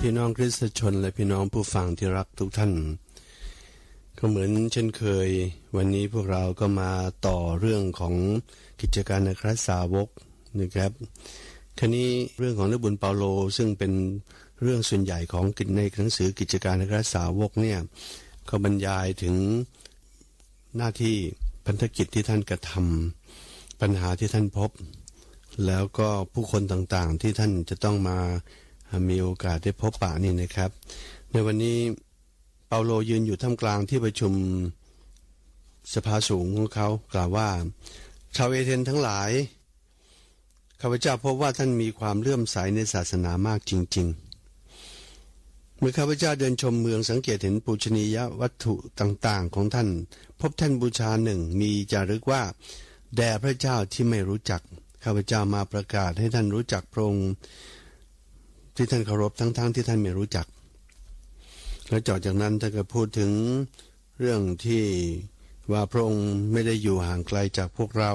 พี่น้องคริสตชนและพี่น้องผู้ฟังที่รักทุกท่าน ก็เหมือนเช่นเคย วันนี้พวกเราก็มาต่อเรื่องของกิจการในคริสสาวกนะครับทีนี้เรื่องของนบุญเปาโลซึ่งเป็นเรื่องส่วนใหญ่ของในหนังสือกิจการในคริสสาวกเนี่ยก็บรรยายถึงหน้าที่พันธกิจที่ท่านกระทำปัญหาที่ท่านพบ แล้วก็ผู้คนต่างๆที่ท่านจะต้องมา มีโอกาสได้พบปะนี่นะครับ ในวันนี้เปาโลยืนอยู่ท่ามกลางที่ประชุมสภาสูงของเขากล่าวว่า ชาวเอเธนทั้งหลายข้าพเจ้าพบว่าท่านมีความเลื่อมใสในศาสนามากจริง ๆ เมื่อข้าพเจ้าเดินชมเมืองสังเกตเห็นปูชนียวัตถุต่างๆ ของท่าน พบท่านบูชาหนึ่งมีจารึกว่า แด่พระเจ้าที่ไม่รู้จักข้าพเจ้ามาประกาศให้ท่านรู้จักพระองค์ ที่ท่านเคารพทั้งๆทที่ท่านไม่รู้จัก แล้วจอจากนั้นท่านก็พูดถึงเรื่องที่ว่าพระองค์ไม่ได้อยู่ห่างไกลจากพวกเรา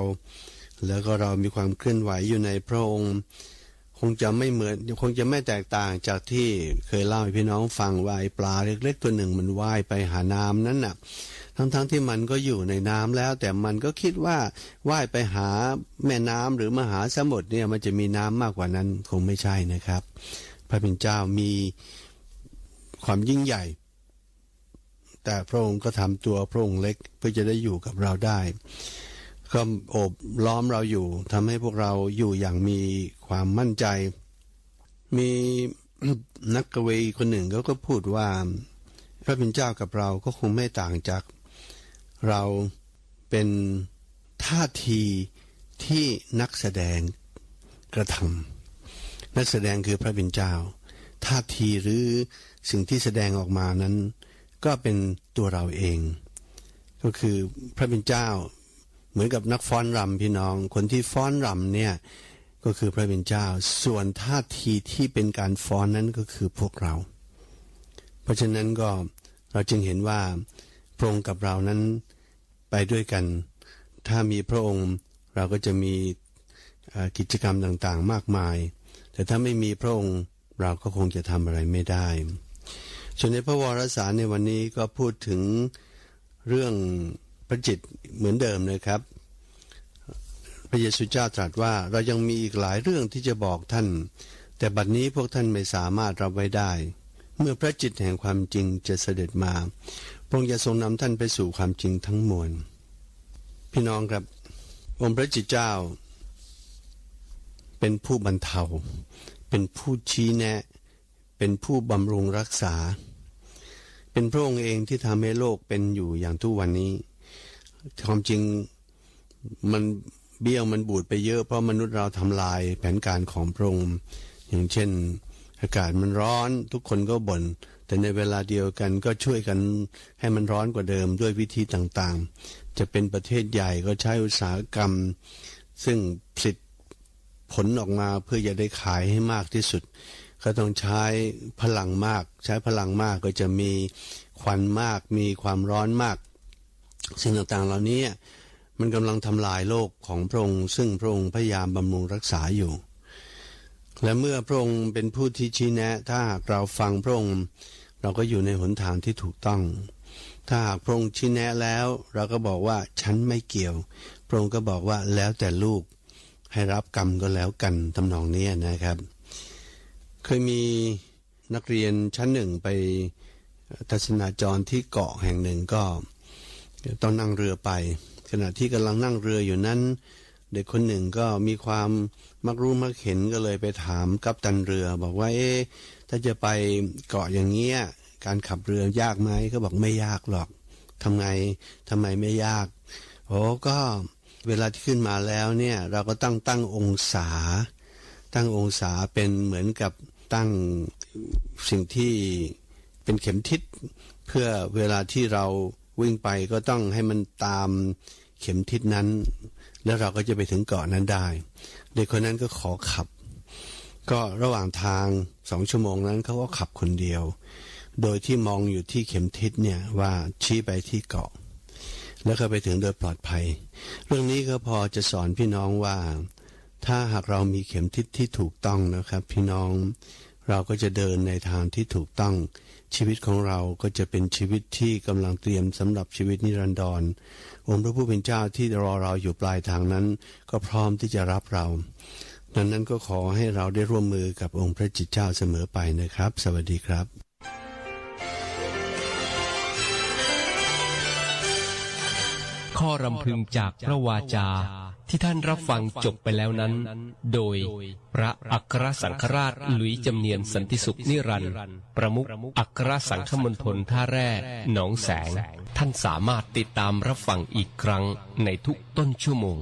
แล้วก็เรามีความเคลื่อนไหวอยู่ในพระองค์ คงจะไม่เหมือนคงจะไม่แตกต่างจากที่เคยเล่าให้พี่น้องฟังว่าไอปลาเล็กๆตัวหนึ่งมันว่ายไปหาน้ำนั้นน่ะ ทั้งๆทที่มันก็อยู่ในน้ำแล้ว แต่มันก็คิดว่าว่ายไปหาแม่น้ำหรือมหาสมุทรเนี่ยมันจะมีน้ำมากกว่านั้นคงไม่ใช่นะครับ ระเป็นเจ้ามีความยิ่งใหญ่ แต่พระองค์ก็ทำตัวพระองค์เล็กเพื่อจะได้อยู่กับเราได้ก็โอบล้อมเราอยู่ทำให้พวกเราอยู่อย่างมีความมั่นใจ มีนักกวีคนหนึ่งเขาก็พูดว่า พระเป็นเจ้ากับเราก็คงไม่ต่างจาก เราเป็นท่าทีที่นักแสดงกระทำ นักแสดงคือพระเป็นเจ้าท่าทีหรือสิ่งที่แสดงออกมานั้น ก็เป็นตัวเราเอง ก็คือพระเป็นเจ้า เหมือนกับนักฟ้อนรำพี่น้อง คนที่ฟ้อนรำเนี่ยก็คือพระเป็นเจ้า ส่วนท่าทีที่เป็นการฟ้อนนั้นก็คือพวกเรา เพราะฉะนั้นก็เราจึงเห็นว่าพระองค์กับเรานั้นไปด้วยกัน ถ้ามีพระองค์เราก็จะมีกิจกรรมต่างๆ มากมาย แต่ถ้าไม่มีพระองค์เราก็คงจะทำอะไรไม่ได้ ส่วนในพระวรสารในวันนี้ก็พูดถึงเรื่องพระจิตเหมือนเดิมนะครับ พระเยซูเจ้าตรัสว่าเรายังมีอีกหลายเรื่องที่จะบอกท่าน แต่บัดนี้พวกท่านไม่สามารถรับไว้ได้ เมื่อพระจิตแห่งความจริงจะเสด็จมา พระองค์จะทรงนำท่านไปสู่ความจริงทั้งมวล พี่น้องครับองค์พระจิตเจ้า เป็นผู้บรรเทา เป็นผู้ชี้แนะ เป็นผู้บำรุงรักษา เป็นพระองค์เองที่ทำให้โลกเป็นอยู่อย่างทุกวันนี้ ความจริงมันเบี้ยวมันบูดไปเยอะเพราะมนุษย์เราทำลายแผนการของพระองค์ อย่างเช่น อากาศมันร้อนทุกคนก็บน่น แต่ในเวลาเดียวกันก็ช่วยกันให้มันร้อนกว่าเดิมด้วยวิธีต่างๆ จะเป็นประเทศใหญ่ก็ใช้อุตสาหกรรม ซึ่งผลิต ผลออกมาเพื่อจะได้ขายให้มากที่สุด ก็ต้องใช้พลังมาก ใช้พลังมากก็จะมีควันมาก มีความร้อนมาก สิ่งต่างๆเหล่านี้มันกำลังทำลายโลกของพระองค์ซึ่งพระองค์พยายามบำรุงรักษาอยู่ และเมื่อพระองค์เป็นผู้ที่ชี้แนะ ถ้าหากเราฟังพระองค์เราก็อยู่ในหนทางที่ถูกต้อง ถ้าหากพระองค์ชี้แนะแล้ว เราก็บอกว่าฉันไม่เกี่ยว พระองค์ก็บอกว่าแล้วแต่ลูก ให้รับกรรมก็แล้วกันทำนองนี้นะครับ เคยมีนักเรียนชั้นหนึ่งไปทัศนาจรที่เกาะแห่งหนึ่งก็ต้องนั่งเรือไป ขณะที่กำลังนั่งเรืออยู่นั้น เด็กคนหนึ่งก็มีความมักรู้มักเห็นก็เลยไปถามกัปตันเรือ บอกว่าเอ๊ะถ้าจะไปเกาะอย่างเงี้ยการขับเรือยากไหมเขาบอกไม่ยากหรอกทำไงทำไมไม่ยากโอ้ก็ เวลาที่ขึ้นมาแล้วเนี่ยเราก็ตั้งตั้งองศา ตั้งองศาเป็นเหมือนกับตั้งสิ่งที่เป็นเข็มทิศ เพื่อเวลาที่เราวิ่งไปก็ต้องให้มันตามเข็มทิศนั้น แล้วเราก็จะไปถึงเกาะนั้นได้ เด็กคนนั้นก็ขอขับ ก็ระหว่างทางสองชั่วโมงนั้นเขาก็ขับคนเดียว โดยที่มองอยู่ที่เข็มทิศเนี่ยว่าชี้ไปที่เกาะ แล้วก็ไปถึงโดยปลอดภัย เรื่องนี้ก็พอจะสอนพี่น้องว่า ถ้าหากเรามีเข็มทิศที่ถูกต้องนะครับ พี่น้องเราก็จะเดินในทางที่ถูกต้อง ชีวิตของเราก็จะเป็นชีวิตที่กำลังเตรียมสำหรับชีวิตนิรันดรองค์พระผู้เป็นเจ้าที่รอเราอยู่ปลายทางนั้น ก็พร้อมที่จะรับเรา ดังนั้นก็ขอให้เราได้ร่วมมือกับองค์พระจิตเจ้าเสมอไปนะครับ สวัสดีครับ ข้อรำพึงจากพระวาจาที่ท่านรับฟังจบไปแล้วนั้น โดยพระอัครสังฆราชหลุยจำเนียนสันติสุขนิรันดร์ประมุขอัครสังฆมณฑลท่าแร่หนองแสง ท่านสามารถติดตามรับฟังอีกครั้งในทุกต้นชั่วโมง